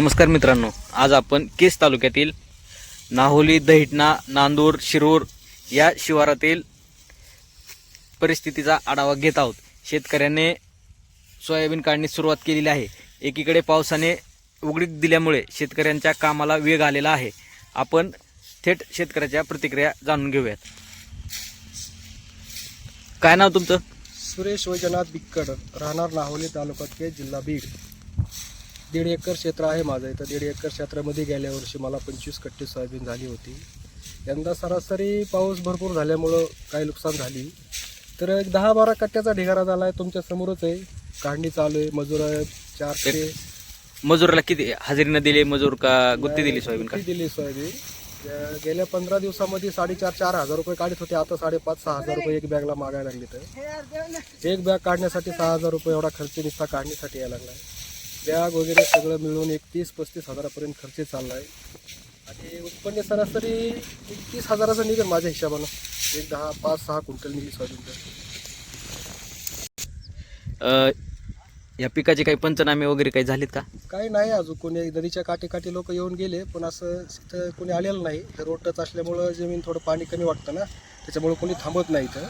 नमस्कार मित्रांनो आज आपण केस तालुक्यातील नाहोली दहिटणा नांदूर शिरूर या शिवारातील परिस्थितीचा आढावा घेत आहोत. शेतकऱ्याने सोयाबीन काढण्यास सुरुवात केलेली आहे. एकीकडे पावसाने उघडीत दिल्यामुळे शेतकऱ्यांच्या कामाला वेग आलेला आहे. आपण थेट शेतकऱ्याच्या प्रतिक्रिया जाणून घेऊयात. काय नाव तुमचं? सुरेश वैजनाथ बिक्कड राहणार नाहोली तालुक्यात जिल्हा बीड. दीड एकर क्षेत्र आहे माझं. इथं दीड एकर क्षेत्रामध्ये गेल्या वर्षी मला पंचवीस कट्टे सोयाबीन झाली होती. यंदा सरासरी पाऊस भरपूर झाल्यामुळं काही नुकसान झाली. तर एक दहा बारा कट्ट्याचा ढिगारा झाला आहे तुमच्या समोरच आहे. काढणी चालू आहे मजूर आहेत चारशे मजूरला किती हजेरीनं दिले मजूर का गुत्ती दिली सोयाबीन का? दिली सोयाबीन. गेल्या पंधरा दिवसामध्ये साडेचार चार हजार रुपये काढत होते आता साडेपाच सहा हजार रुपये एक बॅगला मागायला लागले तर. एक बॅग काढण्यासाठी सहा हजार रुपये एवढा खर्च नुसता काढण्यासाठी यायला लागला आहे बॅग वगैरे सगळं मिळून एक तीस पस्तीस हजारापर्यंत खर्च चालला आहे आणि उत्पन्न सरासरी एक तीस हजाराचं निघेल माझ्या हिशोबानं. एक दहा पाच सहा क्विंटल निघेल सोयाबीनचं या पिकाचे काही पंचनामे वगैरे काही झालेत का? काही नाही अजून. कोणी नदीच्या काठी काठी लोक येऊन गेले पण असं तिथं कोणी आलेलं नाही. हे रोड टच असल्यामुळं जमीन थोडं पाणी कमी वाटतं ना. त्याच्यामुळे कोणी थांबत नाही इथं.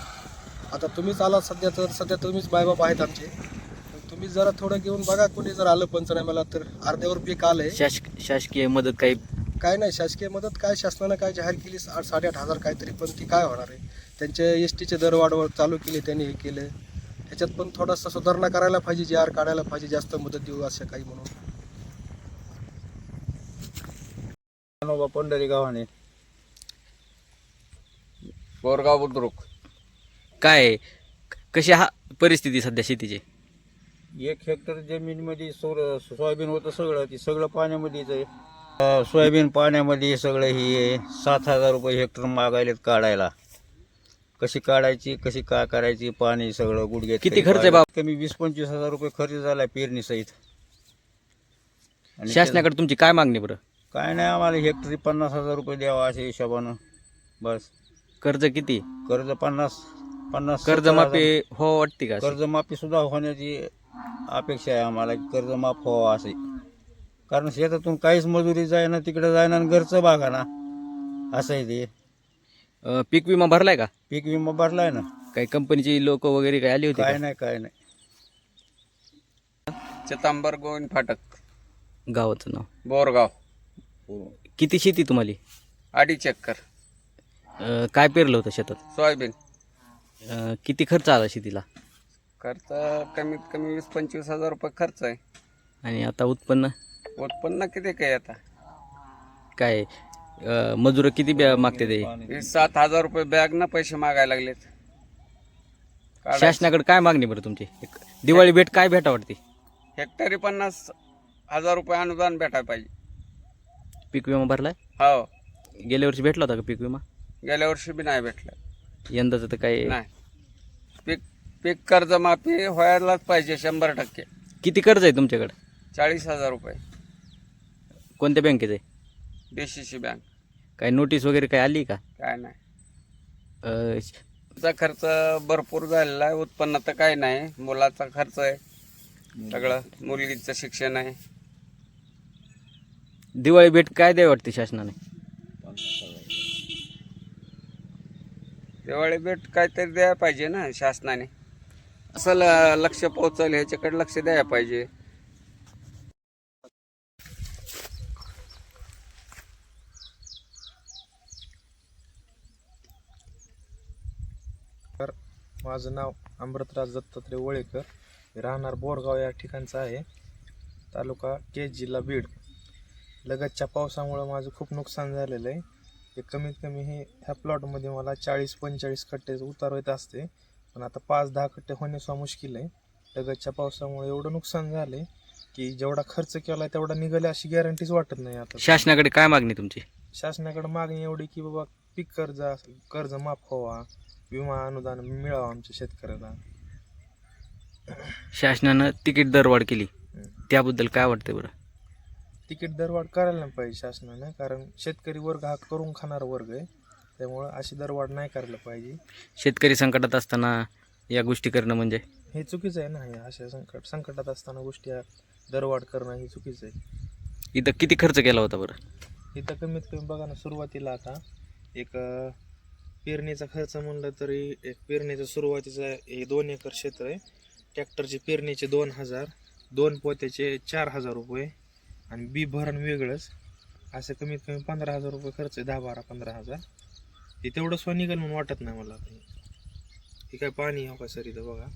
आता तुम्हीच आलात सध्या तर सध्या तुम्हीच बायबाप आहेत आमचे. तुम्ही जरा थोडं घेऊन बघा कोणी जर आलं पंचनाम्याला तर. अर्ध्यावर पीक आलंय. शास शासकीय मदत काही काय नाही शासकीय मदत काय? शासनानं काय जाहीर केली? आठ साडेआठ हजार काहीतरी पण ती काय होणार आहे? त्यांचे एस टीचे दर वाढव चालू केले त्यांनी हे केलं. त्याच्यात पण थोडासा सुधारणा करायला पाहिजे जी आर काढायला पाहिजे जास्त मदत देऊ असं काही म्हणून. मनोबा पंढरी गावाने. बोरगाव बुद्रुक. काय? आहे? कशी हा परिस्थिती सध्या शेतीची? एक हेक्टर जमीनमध्ये सोर सोयाबीन होतं सगळं ती सगळं पाण्यामध्येच आहे. सोयाबीन पाण्यामध्ये सगळं ही आहे. सात हजार रुपये हेक्टर मागायलेत काढायला. कशी काढायची कशी काय करायची पाणी सगळं गुडघे किती खर्च आहे बाप? कमी वीस पंचवीस हजार रुपये खर्च झालाय पेरणी सहित. आणि शासनाकडे तुमची काय मागणी बरं? काय नाही आम्हाला हेक्टरी पन्नास हजार रुपये द्यावा अशा हिशोबानं. बस. कर्ज किती? कर्ज पन्नास पन्नास कर्जमाफी. हो वाटते का कर्जमाफी सुद्धा होण्याची अपेक्षा आहे आम्हाला की कर्ज माफ व्हावं असे. कारण शेतातून काहीच मजुरी जायना तिकडे जायना आणि घरचं बागा ना. असं आहे ते. अ, पीक विमा भरलाय का? पीक विमा भरलाय ना. काही कंपनीची लोक वगैरे काही आली होती काय? नाही काय नाही. चितांबर गोविंद फाटक. गावाचं नाव. बोरगाव. किती शेती तुम्हाला? अडीच एकर. अ, काय पेरलं होतं शेतात? सोयाबीन. अ, किती खर्च आला शेतीला? खर्च कमीत कमी वीस पंचवीस हजार रुपये खर्च आहे. आणि आता उत्पन्न? उत्पन्न किती काय आता? काय? अ, मजूर किती ब्या- मागते ते? वीस सात हजार रुपये बॅग ना पैसे मागायला लागलेत. शासनाकडे काय मागणी बरं तुमची? एक दिवाळी भेट काय भेटा वाटते? हेक्टरी पन्नास हजार रुपये अनुदान भेटायला पाहिजे. पीक विमा भरलाय? हो. गेल्या वर्षी भेटला होता का पीक विमा? गेल्या वर्षी बी नाही भेटलं. यंदाचं तर काय? नाही. पीक पीक कर्जमाफी व्हायलाच पाहिजे शंभर टक्के. किती कर्ज आहे तुमच्याकडे? चाळीस हजार रुपये. कोणत्या बँकेचं? आहे डी सी सी बँक काय नोटीस वगैरे काय आली का? काय नाही. अ, चा खर्च भरपूर झालेला आहे उत्पन्न तर काही नाही. मुलाचा खर्च आहे सगळं. मुलगीचं शिक्षण आहे. दिवाळी भेट काय द्यावी वाटते शासनाने? दिवाळी भेट काहीतरी द्यायला पाहिजे ना शासनाने. असं लक्ष पोहोचल ह्याच्याकडे लक्ष द्यायला पाहिजे. तर माझं नाव अमृतराज दत्तात्रय वळेकर. राहणार बोरगाव या ठिकाणचं आहे. तालुका केज जिल्हा बीड. लगतच्या पावसामुळं माझं खूप नुकसान झालेलं आहे. हे कमीत कमी हे ह्या प्लॉटमध्ये मला चाळीस पंचेचाळीस कट्टे उतार येत असते. पण आता पाच दहा कट्टे होणे सुद्धा मुश्किल आहे. लगतच्या पावसामुळे एवढं नुकसान झालं आहे की जेवढा खर्च केला तेवढा निघाले अशी गॅरंटीच वाटत नाही आता. शासनाकडे काय मागणी तुमची? शासनाकडे मागणी एवढी की बाबा पीक कर्ज असेल कर्ज माफ व्हावा विमा अनुदान मिळावं आमच्या शेतकऱ्याला. शासनानं तिकीट दरवाढ केली. त्याबद्दल काय वाटतं बरं? तिकीट दरवाढ करायला नाही पाहिजे शासनानं कारण शेतकरी वर्ग हा करून खाणारा वर्ग आहे. त्यामुळं अशी दरवाढ नाही करायला पाहिजे. शेतकरी संकटात असताना या गोष्टी करणं म्हणजे? हे चुकीचं आहे ना हे अशा संकट संकटात असताना गोष्टी दरवाढ करणं हे चुकीचं आहे. इथं किती खर्च केला होता बरं? इथं कमीत कमी बघा ना सुरुवातीला आता एक अं, पेरणीचा खर्च म्हणलं तरी एक पेरणीचा सुरुवातीचा हे दोन एकर क्षेत्र आहे. ट्रॅक्टरचे पेरणीचे दोन हजार दोन पोत्याचे चार हजार रुपये आणि बी भरण वेगळंच. असं कमीत कमी पंधरा हजार रुपये खर्च आहे दहा बारा पंधरा हजार. ते तेवढं स्व निघाल म्हणून वाटत नाही मला. हे काय पाणी हो का सर इथं बघा.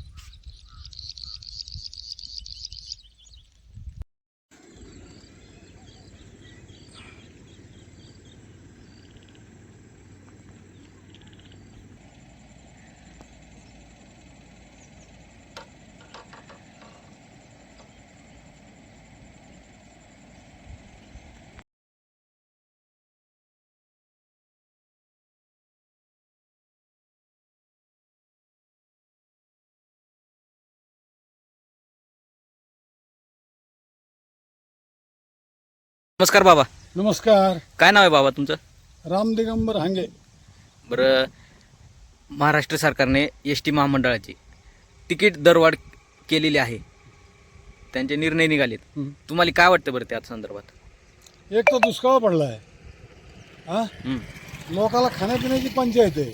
नमस्कार बाबा. नमस्कार. काय नाव आहे बाबा तुमचं? राम दिगंबर हांगे. बरं महाराष्ट्र सरकारने एस टी महामंडळाची तिकीट दरवाढ केलेली आहे. त्यांचे निर्णय निघालेत. हं. तुम्हाला काय वाटतं बरं त्या संदर्भात? एक तर दुष्काळ पडला आहे हा? हं. लोकाला खाण्यापिण्याची पंचायत आहे.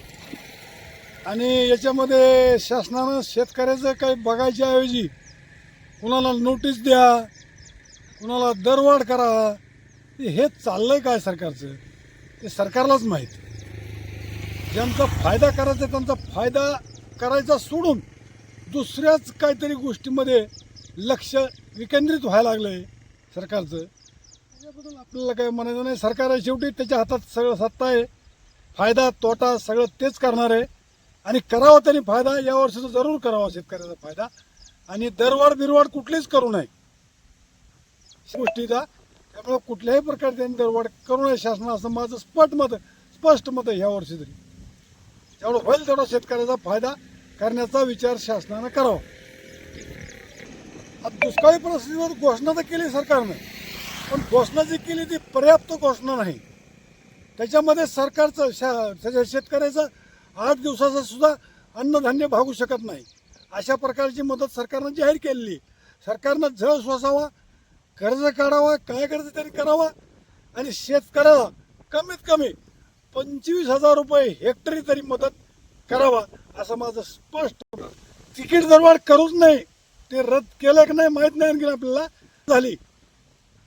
आणि याच्यामध्ये शासनानं शेतकऱ्याचं काही बघायच्या ऐवजी कुणाला नोटीस द्या कुणाला दरवाढ करा हे चाललंय काय सरकारचं? ते सरकारलाच माहीत. ज्यांचा फायदा करायचा त्यांचा फायदा करायचा सोडून दुसऱ्याच काहीतरी गोष्टीमध्ये लक्ष विकेंद्रित व्हायला लागलंय सरकारचं. त्याच्याबद्दल आपल्याला काय म्हणायचं नाही. सरकार आहे शेवटी त्याच्या हातात सगळं सत्ता आहे. फायदा तोटा सगळं तेच करणार आहे. आणि करावा त्यांनी फायदा या वर्षीचा जरूर करावा शेतकऱ्याचा फायदा. आणि दरवाढ बिरवाढ कुठलीच करू नये. गोष्टीचा त्यामुळे कुठल्याही प्रकारे त्यांनी दरवाढ करू नये शासनाचं माझं स्पष्ट मत स्पष्ट मत ह्या वर्षी तरी. जेवढं होईल तेवढा शेतकऱ्याचा फायदा करण्याचा विचार शासनानं करावा. आता दुष्काळी परिस्थितीवर घोषणा तर केली सरकारनं. पण घोषणा जी केली ती पर्याप्त घोषणा नाही. त्याच्यामध्ये सरकारचं शा त्याच्या शेतकऱ्याचं आठ दिवसाचं सुद्धा अन्नधान्य भागू शकत नाही. अशा प्रकारची मदत सरकारनं जाहीर केलेली सरकारनं झळ सोसावा कर्ज काढावा काय कर्ज तरी करावा आणि शेतकऱ्याला कमीत कमी पंचवीस हजार रुपये हेक्टरी तरी मदत करावा असं माझं स्पष्ट तिकीट दरवाढ करूच नाही. ते रद्द केलं की नाही माहीत नाही आणखी आपल्याला. झाली.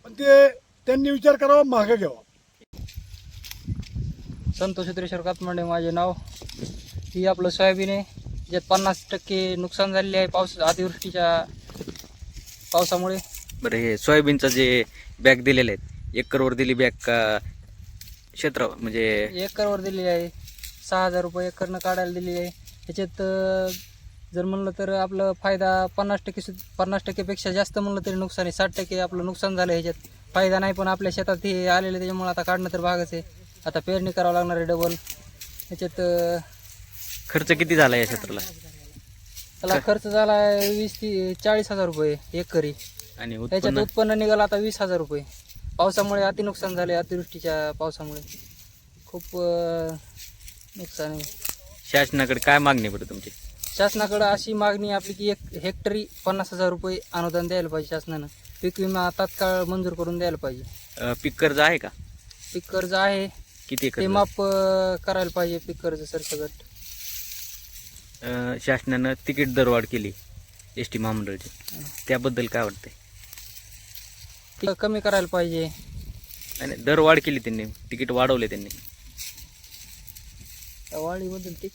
पण ते त्यांनी विचार करावा मागे घ्यावा. संतोष त्रेश्वर कातमांडे माझे नाव. ही आपलं सोयाबीन आहे. ज्यात पन्नास टक्के नुकसान झालेले आहे पावसा अतिवृष्टीच्या पावसामुळे. बरं हे सोयाबीनचं जे बॅग दिलेले आहेत एकरवर दिली बॅग का क्षेत्र म्हणजे एकरवर दिलेली आहे सहा हजार रुपये एकरनं काढायला दिलेली आहे. त्याच्यात जर म्हणलं तर आपलं फायदा पन्नास टक्के पन्नास टक्केपेक्षा जास्त म्हणलं तरी नुकसान आहे. साठ टक्के आपलं नुकसान झालं ह्याच्यात. फायदा नाही पण आपल्या शेतात हे आलेलं त्याच्यामुळे आता काढणं तर भागच आहे. आता पेरणी करावं लागणार आहे डबल त्याच्यात अं, खर्च किती झाला या क्षेत्राला? त्याला खर्च झाला आहे वीस ती चाळीस हजार रुपये एकरी. आणि त्याच्यात उत्पन्न उत्पन्न निघालं आता वीस हजार रुपये. पावसामुळे अति नुकसान झाले अतिवृष्टीच्या पावसामुळे. खूप अं, नुकसान आहे. शासनाकडे काय मागणी बरं तुमची? शासनाकडं अशी मागणी आहे आपली की एक हेक्टरी पन्नास हजार रुपये अनुदान द्यायला पाहिजे शासनानं. पीक विमा तात्काळ मंजूर करून द्यायला पाहिजे. अं, पीक कर्ज आहे का? पीक कर्ज आहे. किती ते एकर माफ अं, करायला पाहिजे पीक कर्ज सरसकट. अं, शासनानं तिकीट दरवाढ केली एस टी महामंडळाची. त्याबद्दल काय वाटतंय? कमी करायला पाहिजे. आणि दरवाढ केली त्यांनी. तिकीट वाढवले त्यांनी. त्या वाढीबद्दल ठीक